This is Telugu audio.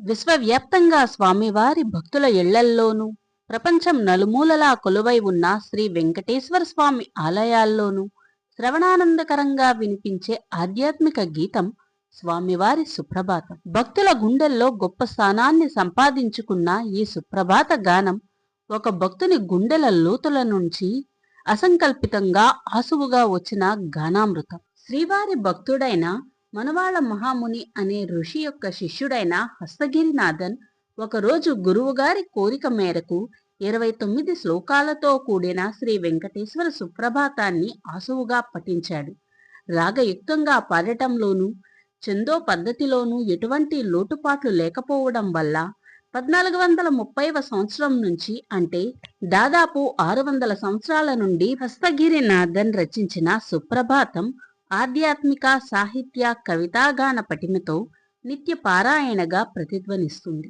విశ్వవ్యాప్తంగా స్వామివారి భక్తుల ఇళ్ళల్లోనూ ప్రపంచం నలుమూలలా కొలువై ఉన్న శ్రీ వెంకటేశ్వర స్వామి ఆలయాల్లోనూ శ్రవణానందకరంగా వినిపించే ఆధ్యాత్మిక గీతం స్వామివారి సుప్రభాతం. భక్తుల గుండెల్లో గొప్ప స్థానాన్ని సంపాదించుకున్న ఈ సుప్రభాత గానం ఒక భక్తుని గుండెల లోతుల నుంచి అసంకల్పితంగా ఆసువుగా వచ్చిన గానామృతం. శ్రీవారి భక్తుడైన మనవాళ మహాముని అనే ఋషి యొక్క శిష్యుడైన హస్తగిరినాథన్ ఒకరోజు గురువుగారి కోరిక మేరకు ఇరవై తొమ్మిది శ్లోకాలతో కూడిన శ్రీ వెంకటేశ్వర సుప్రభాతాన్ని ఆసువుగా పఠించాడు. రాగయుక్తంగా పాడటంలోనూ చందో పద్ధతిలోనూ ఎటువంటి లోటుపాట్లు లేకపోవడం వల్ల పద్నాలుగు వందల ముప్పైవ సంవత్సరం నుంచి అంటే దాదాపు ఆరు వందల సంవత్సరాల నుండి హస్తగిరినాథన్ రచించిన సుప్రభాతం ఆధ్యాత్మిక సాహిత్య కవితాగాన పటిమతో నిత్య పారాయణగా ప్రతిధ్వనిస్తుంది.